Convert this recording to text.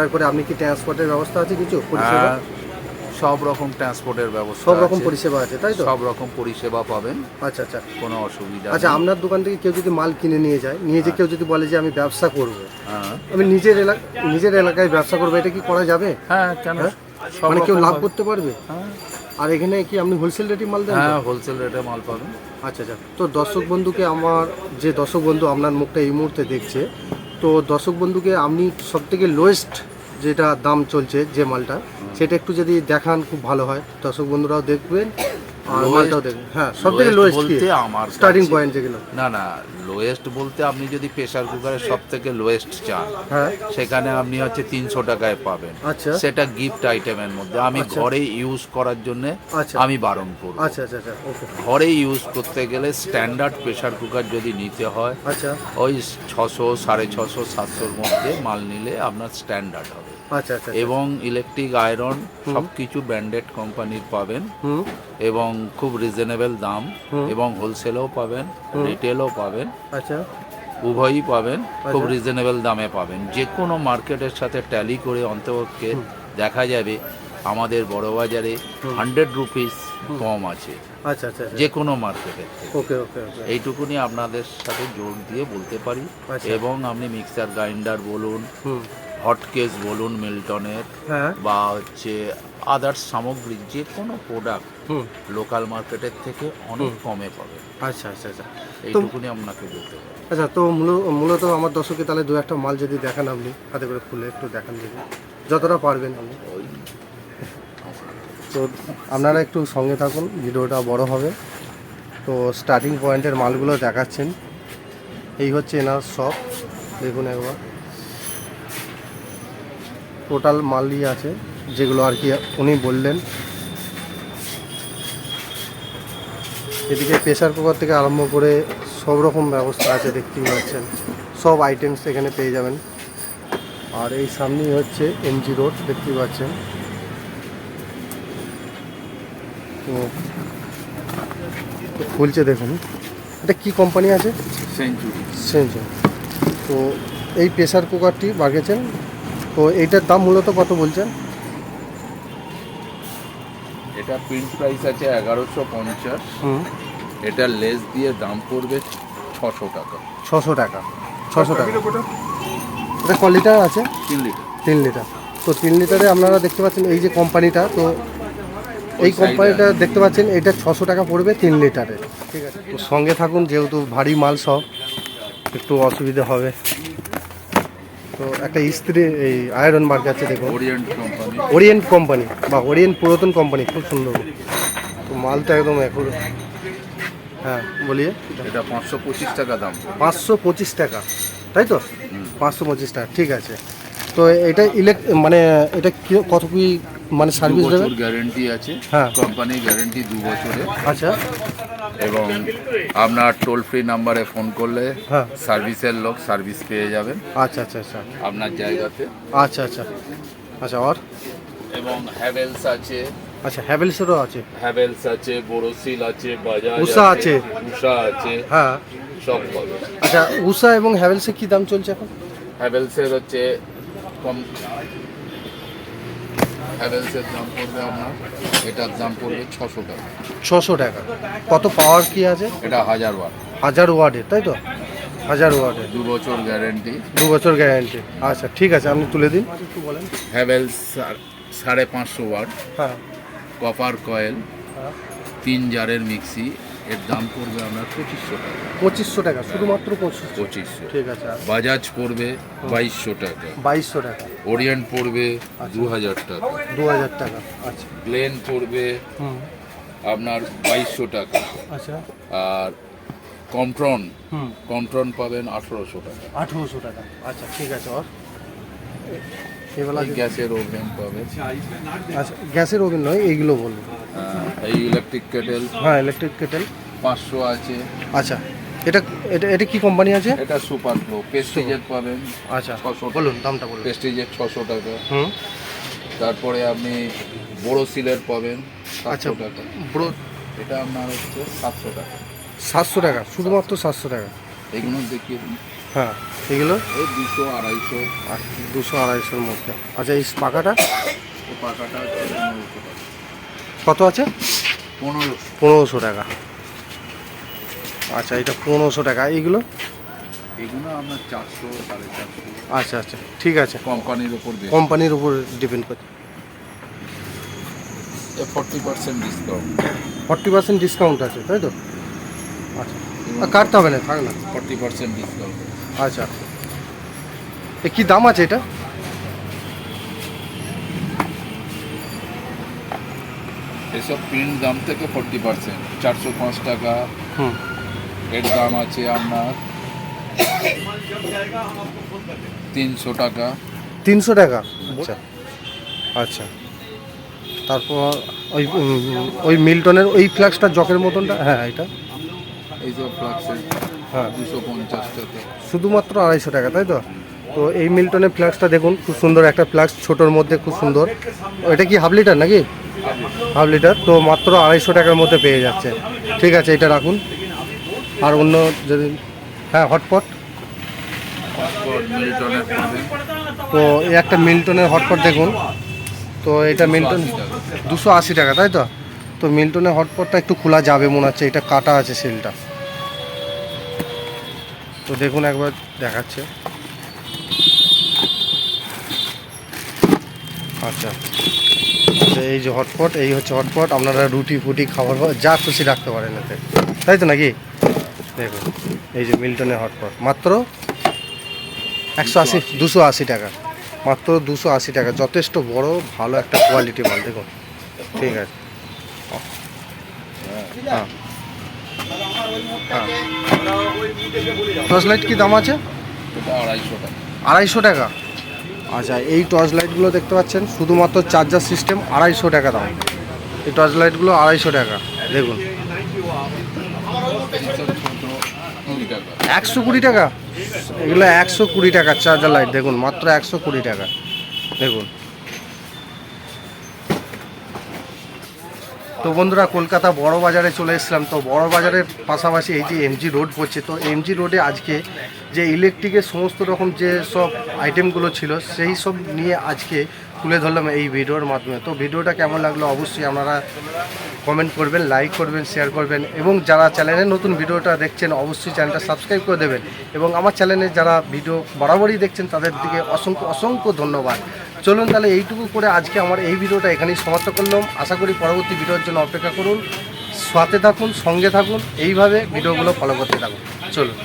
Order করে আপনি কি ট্রান্সপোর্টের ব্যবস্থা আছে কিছু? পরিষেবা? হ্যাঁ, সব রকম ট্রান্সপোর্টের ব্যবস্থা সব রকম পরিষেবা আছে তাই তো? সব রকম পরিষেবা পাবেন। আচ্ছা আচ্ছা। কোনো অসুবিধা আচ্ছা আপনার দোকান থেকে কেউ যদি মাল কিনে নিয়ে যায় নিয়ে যে কেউ যদি বলে যে আমি ব্যবসা করব হ্যাঁ। আমি নিজের এলাকা নিজের এলাকায় ব্যবসা করব এটা কি করা যাবে? হ্যাঁ কেন? হ্যাঁ? মানে কেউ লাভ করতে পারবে? হ্যাঁ। আর এখানে কি আপনি হোলসেল রেটে মাল দেন? হ্যাঁ হোলসেল রেটে মাল পাবেন। আচ্ছা আচ্ছা। তো দর্শক বন্ধুকে আমার যে দর্শক বন্ধু আপনার মুখটা এই মুহূর্তে দেখছে তো দর্শক বন্ধুকে আপনি সব থেকে লোয়েস্ট যেটা দাম চলছে যে মালটা, সেটা একটু যদি দেখান, খুব ভালো হয়। দর্শক বন্ধুরাও দেখবেন। মালটাও দেখবেন হ্যাঁ সব থেকে লোয়েস্ট বলতে আমার স্টার্টিং পয়েন্ট যেগুলো না না লোয়েস্ট বলতে আপনি যদি প্রেসার কুকারের সব থেকে লোয়েস্ট চান হ্যাঁ। সেখানে আপনি হচ্ছে তিনশো টাকায় পাবেন। আচ্ছা। সেটা গিফট আইটেমের মধ্যে। আমি আচ্ছা। ঘরে ইউজ করার জন্য আচ্ছা। আমি বারণ করব। আচ্ছা আচ্ছা আচ্ছা ঘরে ইউজ করতে গেলে স্ট্যান্ডার্ড প্রেসার কুকার যদি নিতে হয় আচ্ছা। ওই ছশো সাড়ে ছশো সাতশোর মধ্যে মাল নিলে আপনার স্ট্যান্ডার্ড হবে। এবং ইলেকট্রিক আয়রন সব কিছু ব্র্যান্ডেড কোম্পানির পাবেন। এবং খুব রিজনেবল দাম। এবং হোলসেলও পাবেন রিটেলও পাবেন। আচ্ছা। উভয়ই পাবেন খুব আচ্ছা। রিজনেবল দামে পাবেন। যে কোনো মার্কেটের সাথে ট্যালি করে অন্তপক্ষে দেখা যাবে আমাদের বড় বাজারে হান্ড্রেড রুপিস কম আছে। আচ্ছা আচ্ছা আচ্ছা। যে কোনো মার্কেটে ওকে ওকে এইটুকুনি আপনাদের সাথে জোর দিয়ে বলতে পারি। আচ্ছা। এবং আপনি মিক্সার গ্রাইন্ডার বলুন হুম হট কেস বলুন মিল্টনের হ্যাঁ। বা হচ্ছে আদার্স সামগ্রী যে কোনো প্রোডাক্ট লোকাল মার্কেটের থেকে অনেক কমে পাবেন আচ্ছা আচ্ছা আচ্ছা। এইটুকুনি আপনাকে বলতে আচ্ছা তো মূল- মূলত আমার দর্শকে তাহলে দু একটা মাল যদি দেখান আপনি হাতে করে খুলে একটু দেখান যদি যতটা পারবেন আপনি। ওই তো আপনারা একটু সঙ্গে থাকুন ভিডিওটা বড় হবে। তো স্টার্টিং পয়েন্টের মালগুলো দেখাচ্ছেন। এই হচ্ছে এনার শপ দেখুন একবার। টোটাল মালই আছে যেগুলো আর কি উনি বললেন। এদিকে প্রেশার কুকার থেকে আরম্ভ করে সব রকম ব্যবস্থা আছে দেখতেই পাচ্ছেন। সব আইটেমস এখানে পেয়ে যাবেন। আর এই সামনেই হচ্ছে এমজি রোড দেখতেই পাচ্ছেন। তো খুলছে দেখুন। এটা কি কোম্পানি আছে? সেঞ্চুরি সেন্সর তো এই প্রেশার কুকারটি বাগেছেন তো এইটার দাম মূলত কত বলছেন? এটা প্রিন্ট প্রাইস আছে এগারোশো পঞ্চাশ। হুম। এটা লেস দিয়ে দাম পড়বে ছশো টাকা। ছশো টাকা। ছশো টাকা। এটা ক লিটার আছে? তিন লিটার। তিন লিটার। তো তিন লিটারে আপনারা দেখতে পাচ্ছেন এই যে কোম্পানিটা তো এই কোম্পানিটা দেখতে পাচ্ছেন এটা ছশো টাকা পড়বে তিন লিটারে। ঠিক আছে। তো সঙ্গে থাকুন যেহেতু ভারী মাল সব একটু অসুবিধা হবে। তো একটা ইস্ত্রি এই আয়রন মার্ক আছে দেখুন। ওরিয়েন্ট কোম্পানি ওরিয়েন্ট কোম্পানি বা ওরিয়েন্ট পুরাতন কোম্পানি খুব সুন্দর। তো মালটা একদম এখন হ্যাঁ বলিয়ে। এটা পাঁচশো পঁচিশ টাকা দাম। পাঁচশো পঁচিশ টাকা তাই তো? পাঁচশো পঁচিশ টাকা ঠিক আছে। তো এটা ইলেক মানে এটা কত কি মানে সার্ভিস দেবে? গ্যারেন্টি আছে। হ্যাঁ। কোম্পানি গ্যারেন্টি দু বছরে। আচ্ছা। এবং আপনার টোল ফ্রি নাম্বারে ফোন করলে হ্যাঁ। সার্ভিসের লোক সার্ভিস পেয়ে যাবেন। আচ্ছা আচ্ছা আচ্ছা। আপনার জায়গাতে। আচ্ছা আচ্ছা। আচ্ছা আর? এবং হ্যাভেলস আছে। আচ্ছা হ্যাভেলসেরও আছে। হ্যাভেলস আছে বোরোসিল আছে বাজাজ উষা আছে। উষা আছে। হ্যাঁ। সব পাবে। আচ্ছা উষা এবং হ্যাভেলসের কি দাম চলছে এখন? হ্যাভেলসের হচ্ছে কম হ্যাভেলসের দাম পড়বে আপনার এটার দাম পড়বে ছশো টাকা। ছশো টাকা। কত পাওয়ার কি আছে? এটা হাজার ওয়াট। হাজার ওয়ার্ডের তাই তো? হাজার ওয়ার্ডের দু বছর গ্যারেন্টি। দু বছর গ্যারেন্টি। আচ্ছা ঠিক আছে আপনি তুলে দিন। একটু বলেন হ্যাভেলস সাড়ে পাঁচশো ওয়াট। হ্যাঁ। কপার কয়েল হ্যাঁ। তিন জারের মিক্সি এর দাম পড়বে আপনার পঁচিশশো টাকা। পঁচিশশো টাকা শুধুমাত্র পঁচিশশো। পঁচিশশো। ঠিক আছে বাজাজ পড়বে বাইশশো টাকা। বাইশশো টাকা। ওরিয়েন্ট পড়বে দু হাজার টাকা। দু হাজার টাকা আচ্ছা। প্লেন পড়বে আপনার বাইশশো টাকা। আচ্ছা। আর কন্ট্রন হুম। কন্ট্রন পাবেন আঠেরোশো টাকা। আঠেরোশো টাকা আচ্ছা ঠিক আছে আর এই গ্যাসের ওভেন পাবেন আচ্ছা গ্যাসের ওভেন নয় এইগুলো বলব এই ইলেকট্রিক কেটেল হ্যাঁ ইলেকট্রিক কেটেল পাঁচশো আছে। আচ্ছা এটা এটা এটা কি কোম্পানি আছে? এটা সুপার প্রো পেস্টিজের পাবেন। আচ্ছা ছশো বলুন দামটা বলুন। পেস্টিজের ছশো টাকা। হুম। তারপরে আপনি বড় সিলের পাবেন আচ্ছা সাতশো টাকা। ব্রো এটা আপনার হচ্ছে সাতশো টাকা। সাতশো টাকা শুধুমাত্র সাতশো টাকা। এগুলো দেখিয়ে দিন। হ্যাঁ এগুলো? এই দুশো আড়াইশো। আর দুশো আড়াইশোর মধ্যে। আচ্ছা এই পনেরোশো টাকা। কত আছে? পনেরোশো। পনেরোশো টাকা। আচ্ছা এটা পনেরোশো টাকা। এইগুলো এগুলো? আপনার চারশো সাড়ে চারশো। আচ্ছা আচ্ছা ঠিক আছে। কোম্পানির দিয়ে। কোম্পানির উপর ডিপেন্ড করছে forty percent discount. Forty percent discount আছে তাই তো? আচ্ছা। কাটতে হবে না থাক না। Forty percent discount. আচ্ছা। এ কী দাম আছে এটা? এসব প্রিন্ট দাম থেকে ফর্টি পার্সেন্ট চারশো পাঁচ টাকা। হুম। এর দাম আছে আপনার তিনশো টাকা। তিনশো টাকা? আচ্ছা। আচ্ছা। তারপর ওই ওই মিল্টনের ওই ফ্ল্যাক্সটা জকের মতনটা? হ্যাঁ এটা। এইসব ফ্লাক্সের হ্যাঁ। দুশো শুধুমাত্র আড়াইশো টাকা তাই তো? তো এই মিল্টনের ফ্ল্যাক্সটা দেখুন খুব সুন্দর একটা ফ্ল্যাক্স ছোটোর মধ্যে খুব সুন্দর। এটা কি হাফ লিটার নাকি? হাফ লিটার তো মাত্র আড়াইশো টাকার মধ্যে পেয়ে যাচ্ছে। ঠিক আছে এটা রাখুন। আর অন্য যদি হ্যাঁ হটপট। তো এই একটা মিল্টনের হটপট দেখুন। তো এটা মিল্টন দুশো আশি টাকা তাই তো? তো মিল্টনের হটপটটা একটু খোলা যাবে মনে হচ্ছে এটা কাটা আছে সেলটা। তো দেখুন একবার দেখাচ্ছে। আচ্ছা। আচ্ছা এই যে হটপট এই হচ্ছে হটপট আপনারা রুটি ফুটি খাবার যা খুশি রাখতে পারেন এতে। তাই তো নাকি? দেখুন এই যে মিল্টনের হটপট। মাত্র একশো আশি দুশো আশি। টাকা। মাত্র দুশো আশি টাকা। যথেষ্ট বড় ভালো একটা কোয়ালিটি মাল দেখুন। ঠিক আছে। হ্যাঁ। হ্যাঁ। টর্চ লাইট কি দাম আছে? আড়াইশো টাকা। আড়াইশো টাকা? আচ্ছা এই টর্চ লাইটগুলো দেখতে পাচ্ছেন শুধুমাত্র চার্জার সিস্টেম আড়াইশো টাকা দাম। এই টর্চ লাইটগুলো আড়াইশো টাকা দেখুন। একশো কুড়ি টাকা? এগুলো একশো কুড়ি টাকা চার্জার লাইট দেখুন মাত্র একশো কুড়ি টাকা দেখুন। তো বন্ধুরা, কলকাতা বড় বাজারে চলে এসেছিলাম। তো বড় বাজারের পাশাপাশি এই যে এমজি রোড পড়ছে তো এমজি রোডে আজকে যে ইলেকট্রিকের সমস্ত রকম যে সব আইটেমগুলো ছিল, সেই সব নিয়ে আজকে তুলে ধরলাম এই ভিডিওর মাধ্যমে। তো ভিডিওটা কেমন লাগল অবশ্যই আপনারা কমেন্ট করবেন লাইক করবেন শেয়ার করবেন এবং যারা চ্যানেলে নতুন ভিডিওটা দেখছেন, অবশ্যই চ্যানেলটা সাবস্ক্রাইব করে দেবেন। এবং আমার চ্যানেলে যারা ভিডিও বরাবরই দেখছেন, তাদের দিকে অসংখ্য অসংখ্য ধন্যবাদ। চলুন তাহলে এইটুকু করে আজকে আমার এই ভিডিওটা এখানেই সমাপ্ত করলাম। আশা করি পরবর্তী ভিডিওর জন্য অপেক্ষা করুন, সাথে থাকুন, সঙ্গে থাকুন, এইভাবে ভিডিওগুলো ফলো করতে থাকুন। চলুন।